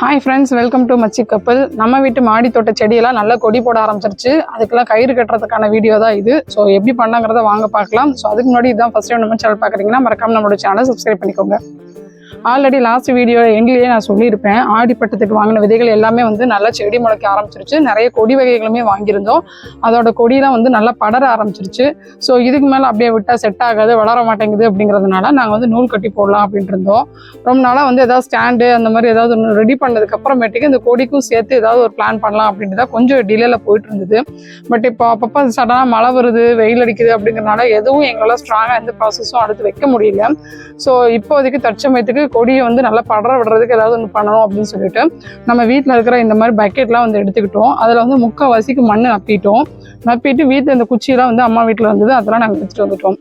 Hi friends welcome to மச்சி கப்பல் நம்ம வீட்டு மாடி தோட்ட செடியெல்லாம் நல்லா கொடி போட ஆரம்பிச்சிருச்சு. அதுக்கெல்லாம் கயிறு கட்டுறதுக்கான வீடியோ தான் இது. ஸோ எப்படி பண்ணாங்கிறத வாங்க பார்க்கலாம். ஸோ அதுக்கு முன்னாடி இதான் ஃபஸ்ட் டைம் நம்ம சேனல் பார்க்குறீங்கன்னா மறக்காம நம்மளோட சேனலை சப்ஸ்கிரைப் பண்ணிக்கோங்க. ஆல்ரெடி லாஸ்ட் வீடியோ எண்ட்லேயே நான் சொல்லியிருப்பேன். ஆடிப்பட்டத்துக்கு வாங்கின விதைகள் எல்லாமே வந்து நல்லா செடி முளைக்க ஆரம்பிச்சிருச்சு. நிறைய கொடி வகைகளுமே வாங்கியிருந்தோம். அதோட கொடியெலாம் வந்து நல்லா படர ஆரம்பிச்சிருச்சு. ஸோ இதுக்கு மேலே அப்படியே விட்டால் செட் ஆகாது வளர மாட்டேங்குது அப்படிங்கிறதுனால நாங்கள் வந்து நூல் கட்டி போடலாம் அப்படின்ட்டு இருந்தோம். ரொம்ப நாளாக வந்து ஏதாவது ஸ்டாண்டு அந்த மாதிரி ஏதாவது ஒன்று ரெடி பண்ணதுக்கு அப்புறமேட்டுக்கு இந்த கொடிக்கும் சேர்த்து ஏதாவது ஒரு பிளான் பண்ணலாம் அப்படின்ட்டு தான் கொஞ்சம் டிலேல போயிட்டு இருந்தது. பட் இப்போ அப்பப்போ சடனாக மழை வருது வெயில் அடிக்குது அப்படிங்கிறனால எதுவும் எங்களால் ஸ்ட்ராங்காக எந்த ப்ராசஸும் அடுத்து வைக்க முடியல. ஸோ இப்போதைக்கு தற்சமயத்துக்கு கொடியை வந்து நல்லா படர விடுறதுக்கு ஏதாவது ஒன்று பண்ணணும் அப்படின்னு சொல்லிட்டு நம்ம வீட்டில் இருக்கிற இந்த மாதிரி பக்கெட்லாம் வந்து எடுத்துக்கிட்டோம். அதில் வந்து முக்கால்வாசிக்கு மண் நப்பிட்டோம். நப்பிட்டு வீட்டில் இந்த குச்சியெல்லாம் வந்து அம்மா வீட்டில் வந்தது அதெல்லாம் நாங்கள் எடுத்துகிட்டு வந்துட்டோம்.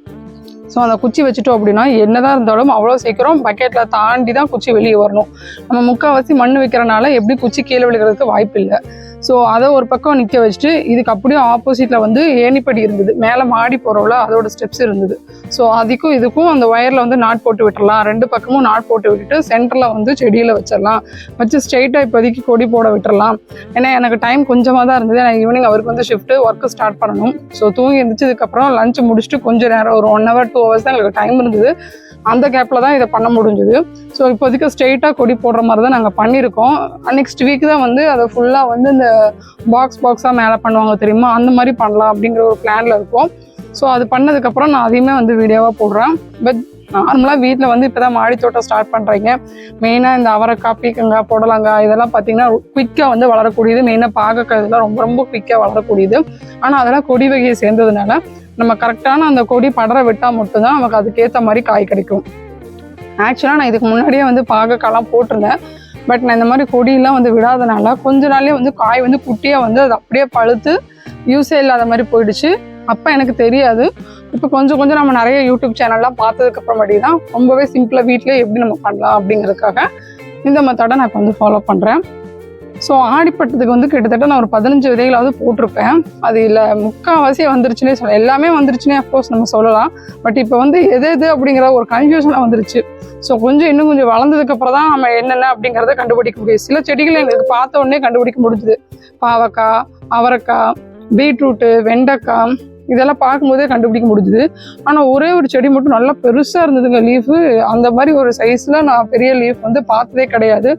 ஸோ அந்த குச்சி வச்சுட்டோம் அப்படின்னா என்னதான் இருந்தாலும் அவ்வளோ சீக்கிரம் பக்கெட்டில் தாண்டி தான் குச்சி வெளியே வரணும். நம்ம முக்கால்வாசி மண் வைக்கிறனால எப்படி குச்சி கீழே விழுகிறதுக்கு வாய்ப்பு இல்லை ஸோ அதை ஒரு பக்கம் நிற்க வச்சுட்டு இதுக்கு அப்படியே ஆப்போசிட்டில் வந்து ஏணிப்படி இருந்தது. மேலே மாடி போகிறவள அதோட ஸ்டெப்ஸ் இருந்தது. ஸோ அதுக்கும் இதுக்கும் அந்த ஒயரில் வந்து நாட் போட்டு விட்டுடலாம் ரெண்டு பக்கமும் நாட் போட்டு விட்டுட்டு சென்டரில் வந்து செடியில் வச்சிடலாம். வச்சு ஸ்ட்ரெயிட்டாக இப்போதைக்கு கொடி போட விட்டுறலாம். ஏன்னா எனக்கு டைம் கொஞ்சமாக தான் இருந்தது. நான் ஈவினிங் அவருக்கு வந்து ஷிஃப்ட்டு ஒர்க்கு ஸ்டார்ட் பண்ணணும். ஸோ தூங்கி எழுந்திரிச்சதுக்கப்புறம் லஞ்ச் முடிச்சுட்டு கொஞ்சம் நேரம் ஒரு ஒன் ஹவர் டூ ஹவர்ஸ் தான் எங்களுக்கு டைம் இருந்தது. அந்த கேப்பில் தான் இதை பண்ண முடிஞ்சுது. ஸோ இப்போதைக்கு ஸ்ட்ரெயிட்டாக கொடி போடுற மாதிரி தான் நாங்கள் பண்ணியிருக்கோம். நெக்ஸ்ட் வீக் தான் வந்து அதை ஃபுல்லாக வந்து இந்த பாக்ஸ் பாக்ஸாக மேலே பண்ணுவாங்க தெரியுமா? அந்த மாதிரி பண்ணலாம் அப்படிங்கிற ஒரு பிளானில் இருக்கும். ஸோ அது பண்ணதுக்கப்புறம் நான் அதையுமே வந்து வீடியோவாக போடுறேன். பட் நார்மலாக வீட்டில் வந்து இப்போ தான் மாடி தோட்டம் ஸ்டார்ட் பண்ணுறீங்க மெயினாக இந்த அவரைக்காய் பீக்கங்காய் புடலங்காய் இதெல்லாம் பார்த்தீங்கன்னா குயிக்காக வந்து வளரக்கூடியது. மெயினாக பாகக்காய் இதெல்லாம் ரொம்ப ரொம்ப குயிக்காக வளரக்கூடியது. ஆனால் அதெல்லாம் கொடி வகையை சேர்ந்ததுனால நம்ம கரெக்டான அந்த கொடி படர விட்டால் மட்டும்தான் நமக்கு அதுக்கேற்ற மாதிரி காய் கிடைக்கும். ஆக்சுவலாக நான் இதுக்கு முன்னாடியே வந்து பாகக்காலாம் போட்டிருந்தேன். பட் நான் இந்த மாதிரி கொடியெல்லாம் வந்து விடாதனால கொஞ்ச நாள்லேயே வந்து காய் வந்து குட்டியாக வந்து அது அப்படியே பழுத்து யூஸே இல்லாத மாதிரி போயிடுச்சு. அப்போ எனக்கு தெரியாது. இப்போ கொஞ்சம் கொஞ்சம் நம்ம நிறைய யூடியூப் சேனல்லாம் பார்த்ததுக்கு அப்புறமாட்டி தான் ரொம்பவே சிம்பிளாக வீட்டிலே எப்படி நம்ம பண்ணலாம் அப்படிங்கிறதுக்காக இந்த மெத்தடை நான் இப்போ வந்து ஃபாலோ பண்ணுறேன் ஸோ ஆடிப்பட்டத்துக்கு வந்து கிட்டத்தட்ட நான் ஒரு பதினஞ்சு விதைகளாவது போட்டிருப்பேன். அது இல்லை முக்கால்வாசி வந்துருச்சுன்னே சொல்லலாம். எல்லாமே வந்துருச்சுன்னே அஃப்கோர்ஸ் நம்ம சொல்லலாம். பட் இப்போ வந்து எது எது அப்படிங்கிற ஒரு கன்ஃபியூஷனாக வந்துருச்சு. ஸோ கொஞ்சம் இன்னும் கொஞ்சம் வளர்ந்ததுக்கு அப்புறம் தான் நம்ம என்னென்ன அப்படிங்கிறத கண்டுபிடிக்க முடியும். சில செடிகளை எங்களுக்கு பார்த்த உடனே கண்டுபிடிக்க முடிஞ்சுது. பாவக்காய் அவரைக்காய் பீட்ரூட்டு வெண்டைக்காய் இதெல்லாம் பார்க்கும்போதே கண்டுபிடிக்க முடிஞ்சுது. ஆனால் ஒரே ஒரு செடி மட்டும் நல்லா பெருசாக இருந்ததுங்க லீஃபு அந்த மாதிரி ஒரு சைஸில் நான் பெரிய லீஃப் வந்து பார்த்ததே கிடையாது.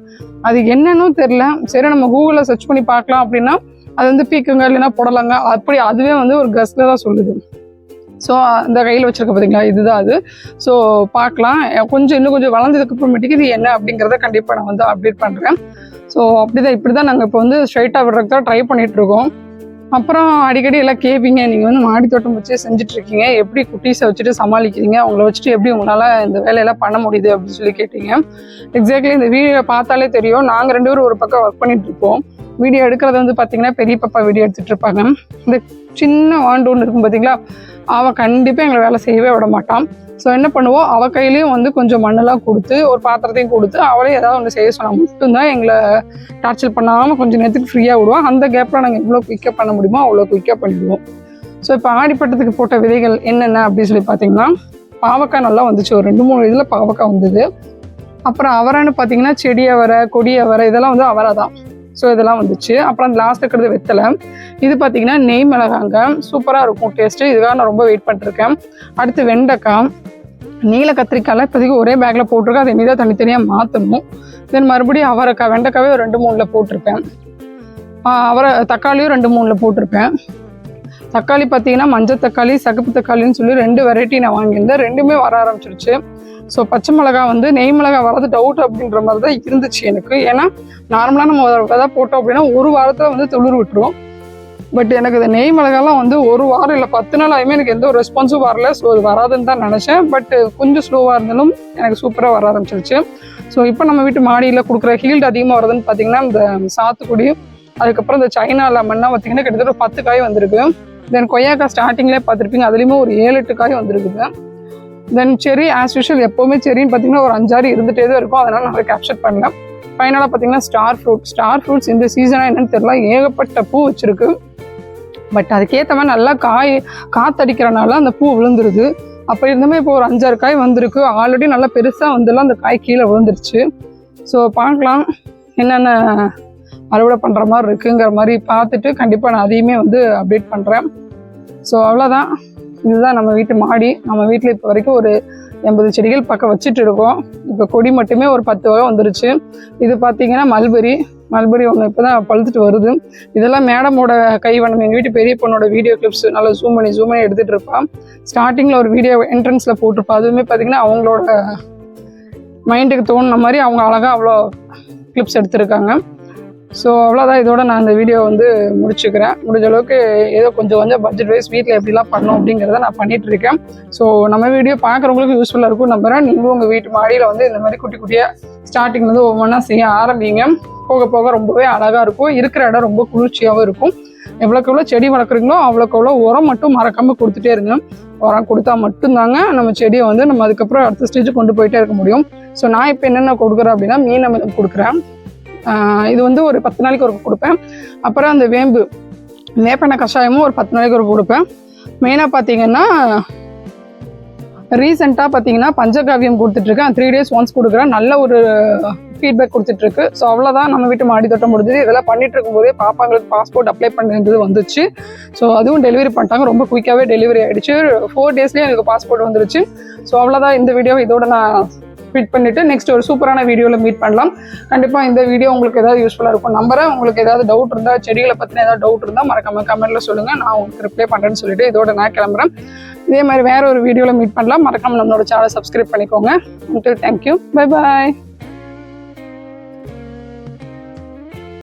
அது என்னன்னு தெரில சரி நம்ம கூகுளில் சர்ச் பண்ணி பார்க்கலாம் அப்படின்னா அது வந்து பீக்குங்க இல்லைன்னா புடலங்க அப்படி அதுவே வந்து ஒரு கஸ்ல தான் சொல்லுது. ஸோ அந்த கையில் வச்சுருக்க பார்த்தீங்களா இதுதான் அது. ஸோ பார்க்கலாம். கொஞ்சம் இன்னும் கொஞ்சம் வளர்ந்ததுக்கு அப்புறமேட்டுக்கு இது என்ன அப்படிங்கிறத கண்டிப்பாக நான் வந்து அப்டேட் பண்ணுறேன் ஸோ அப்படி தான் இப்படி தான் நாங்கள் இப்போ வந்து ஸ்ட்ரைட்டாக விடுறதுக்கு தான் ட்ரை பண்ணிகிட்ருக்கோம் அப்புறம் அடிக்கடி எல்லாம் கேட்பீங்க நீங்கள் வந்து மாடி தோட்டம் வச்சு செஞ்சுட்டு இருக்கீங்க எப்படி குட்டீஸை வச்சுட்டு சமாளிக்கிறீங்க? அவங்கள வச்சுட்டு எப்படி உங்களால் இந்த வேலையெல்லாம் பண்ண முடியுது அப்படின்னு சொல்லி கேட்டீங்க. எக்ஸாக்ட்லி இந்த வீடியோ பார்த்தாலே தெரியும். நாங்கள் ரெண்டு பேரும் ஒரு பக்கம் ஒர்க் பண்ணிட்டு இருப்போம் வீடியோ எடுக்கிறது வந்து பார்த்தீங்கன்னா பெரிய பாப்பா வீடியோ எடுத்துகிட்டு இருப்பாங்க. இந்த சின்ன ஆண்டு ஒன்று இருக்கும் பார்த்தீங்களா அவன் கண்டிப்பாக எங்களை வேலை செய்யவே விட மாட்டான். ஸோ என்ன பண்ணுவோம் அவ கையிலையும் வந்து கொஞ்சம் மண்ணெல்லாம் கொடுத்து ஒரு பாத்திரத்தையும் கொடுத்து அவளே ஏதாவது ஒன்று செய்ய சொன்னால் மட்டும்தான் எங்களை டார்ச்சர் பண்ணாமல் கொஞ்சம் நேரத்துக்கு ஃப்ரீயாக விடுவோம் அந்த கேப்பில் நாங்கள் எவ்வளோ குயிக்காக பண்ண முடியுமோ அவ்வளோ குயிக்காக பண்ணிடுவோம். ஸோ இப்போ ஆடிப்பட்டத்துக்கு போட்ட விதைகள் என்னென்ன அப்படின்னு சொல்லி பார்த்தீங்கன்னா பாவக்காய் நல்லா வந்துச்சு. ஒரு ரெண்டு மூணு இதில் பாவக்காய் வந்தது. அப்புறம் அவரைன்னு பார்த்தீங்கன்னா செடி அவரை கொடி அவரை இதெல்லாம் வந்து அவரை தான் ஸோ இதெல்லாம் வந்துச்சு. அப்புறம் லாஸ்ட் இருக்கிறது வெத்தலை. இது பார்த்தீங்கன்னா நெய் மிளகாங்க. சூப்பராக இருக்கும். டேஸ்ட்டு இதுக்காக நான் ரொம்ப வெயிட் பண்ணிருக்கேன் அடுத்து வெண்டைக்காய். நீல கத்திரிக்காய்லாம் இப்போதைக்கு ஒரே பேக்கில் போட்டிருக்கேன். அதை மீதாக தனித்தனியாக மாற்றணும் தென் மறுபடியும் அவரைக்காய். வெண்டைக்காவே ஒரு ரெண்டு மூணில் போட்டிருப்பேன். அவரை தக்காளியும் ரெண்டு மூணில் போட்டிருப்பேன். தக்காளி பார்த்தீங்கன்னா மஞ்சள் தக்காளி சகப்பு தக்காளின்னு சொல்லி ரெண்டு வெரைட்டி நான் வாங்கியிருந்தேன். ரெண்டுமே வர ஆரம்பிச்சிருச்சு. ஸோ பச்சை மிளகா வந்து நெய் மிளகா வரது டவுட் அப்படின்ற மாதிரி தான் இருந்துச்சு எனக்கு. ஏன்னா நார்மலாக நம்ம விதை போட்டோம் அப்படின்னா ஒரு வாரத்தில் வந்து துளிர் விட்டுரும். பட் எனக்கு இந்த நெய் மிளகாலாம் வந்து ஒரு வாரம் இல்லை பத்து நாள் ஆயுமே எனக்கு எந்த ஒரு ரெஸ்பான்ஸும் வரல. ஸோ அது வராதுன்னு தான் நினச்சேன். பட் கொஞ்சம் ஸ்லோவாக இருந்தாலும் எனக்கு சூப்பராக வர ஆரம்பிச்சிருச்சு. ஸோ இப்போ நம்ம வீட்டு மாடியில் கொடுக்குற ஹீல்டு அதிகமாக வருதுன்னு பார்த்தீங்கன்னா இந்த சாத்துக்குடி அதுக்கப்புறம் இந்த சைனா லெமன்லாம் பார்த்தீங்கன்னா கிட்டத்தட்ட பத்து காய் வந்திருக்கு. தென் கொய்யாக்காய் ஸ்டார்டிங்லேயே பார்த்துருப்பீங்க அதுலேயுமே ஒரு ஏழு எட்டு காய் வந்திருக்குது தென் செரி ஆஸ் யூஷுவல் எப்போவுமே செரின்னு பார்த்தீங்கன்னா ஒரு அஞ்சாறு இருந்துகிட்டே தான் இருக்கும். அதனால் நான் கேப்சர் பண்ணல. ஃபைனலாக பார்த்தீங்கன்னா ஸ்டார் ஃப்ரூட் ஸ்டார் ஃப்ரூட்ஸ் இந்த சீசனாக என்னென்னு தெரியல. ஏகப்பட்ட பூ வச்சுருக்கு. பட் அதுக்கேற்ற மாதிரி நல்லா காய் காத்தடிக்கிறனால அந்த பூ விழுந்துருது. அப்போ இருந்துமே இப்போ ஒரு அஞ்சாறு காய் வந்திருக்கு. ஆல்ரெடி நல்லா பெருசாக வந்துடலாம் அந்த காய் கீழே விழுந்துருச்சு. ஸோ பார்க்கலாம் என்னென்ன அறுவடை பண்ணுற மாதிரி இருக்குங்கிற மாதிரி பார்த்துட்டு கண்டிப்பாக நான் அதையுமே வந்து அப்டேட் பண்ணுறேன் ஸோ அவ்வளோதான் இதுதான் நம்ம வீட்டு மாடி. நம்ம வீட்டில் இப்போ வரைக்கும் ஒரு எண்பது செடிகள் பக்கம் வச்சுட்டு இருக்கோம். இப்போ கொடி மட்டுமே ஒரு பத்து வகை வந்துருச்சு. இது பார்த்தீங்கன்னா மல்பெரி. மல்பெரி ஒன்று இப்போ தான் பழுத்துட்டு வருது. இதெல்லாம் மேடமோட கைவண்ணம் எங்கள் வீட்டு பெரிய பொண்ணோட வீடியோ கிளிப்ஸ் நல்லா ஜூம் பண்ணி ஜூம் பண்ணி எடுத்துகிட்டு இருப்பான் ஸ்டார்டிங்கில் ஒரு வீடியோ என்ட்ரன்ஸில் போட்டிருப்பா. அதுவுமே பார்த்தீங்கன்னா அவங்களோட மைண்டுக்கு தோணுன மாதிரி அவங்க அழகாக அவ்வளோ கிளிப்ஸ் எடுத்திருக்காங்க. ஸோ அவ்வளோதான் இதோட நான் இந்த வீடியோ வந்து முடிச்சுக்கிறேன். முடிஞ்ச அளவுக்கு ஏதோ கொஞ்சம் கொஞ்சம் பட்ஜெட் வைஸ் வீட்டில் எப்படிலாம் பண்ணோம் அப்படிங்கிறத நான் பண்ணிகிட்டு இருக்கேன். ஸோ நம்ம வீடியோ பார்க்குறவங்களுக்கு யூஸ்ஃபுல்லாக இருக்கும் நம்புறேன். நீங்களும் உங்கள் வீட்டு மாடியில் வந்து இந்த மாதிரி குட்டி குட்டியாக ஸ்டார்டிங்லேருந்து ஒவ்வொன்றா செய்ய ஆரம்பிங்க. போக போக ரொம்பவே அழகாக இருக்கும். இருக்கிற இடம் ரொம்ப குளிர்ச்சியாகவும் இருக்கும். எவ்வளோக்கு எவ்வளோ செடி வளர்க்குறீங்களோ அவ்வளோக்கு எவ்வளோ உரம் மட்டும் மறக்காமல் கொடுத்துட்டே இருங்க. உரம் கொடுத்தா மட்டும்தாங்க நம்ம செடியை வந்து நம்ம அதுக்கப்புறம் அடுத்த ஸ்டேஜ் கொண்டு போயிட்டே இருக்க முடியும். ஸோ நான் இப்போ என்னென்ன கொடுக்குறேன் அப்படின்னா மீன் அமிலம் கொடுக்குறேன். இது வந்து ஒரு பத்து நாளைக்கு ஒரு கொடுப்பேன். அப்புறம் அந்த வேம்பு வேப்பெண்ணெய் கஷாயமும் ஒரு பத்து நாளைக்கு ஒரு கொடுப்பேன். மெயினாக பார்த்தீங்கன்னா ரீசெண்டாக பார்த்தீங்கன்னா பஞ்சகாவியம் கொடுத்துட்ருக்கேன். த்ரீ டேஸ் ஒன்ஸ் கொடுக்குறேன். நல்ல ஒரு ஃபீட்பேக் கொடுத்துட்ருக்கு. ஸோ அவ்வளோதான் நம்ம வீட்டு மாடி தோட்டம் முடிஞ்சது. இதெல்லாம் பண்ணிட்டு இருக்கும்போதே பாப்பாங்களுக்கு பாஸ்போர்ட் அப்ளை பண்ணுறது வந்துச்சு. ஸோ அதுவும் டெலிவரி பண்ணிட்டாங்க. ரொம்ப குயிக்காகவே டெலிவரி ஆகிடுச்சு ஃபோர் டேஸ்லேயே எனக்கு பாஸ்போர்ட் வந்துருச்சு. ஸோ அவ்வளோதான் இந்த வீடியோ இதோட நான் ஃபிட் பண்ணிட்டு நெக்ஸ்ட் ஒரு சூப்பரான வீடியோவில் மீட் பண்ணலாம். கண்டிப்பாக இந்த வீடியோ உங்களுக்கு ஏதாவது யூஸ்ஃபுல்லாக இருக்கும். நம்புறேன் உங்களுக்கு ஏதாவது டவுட் இருந்தால் செடிகளை பற்றின ஏதாவது டவுட் இருந்தால் மறக்காம கமெண்ட்ல சொல்லுங்கள் நான் உங்களுக்கு ரிப்ளை பண்ணுறேன்னு சொல்லிட்டு இதோட நான் கிளம்புறேன். இதே மாதிரி வேற ஒரு வீடியோவில் மீட் பண்ணலாம். மறக்காம நம்மளோட சேனலை சப்ஸ்கிரைப் பண்ணிக்கோங்க. Thank you bye bye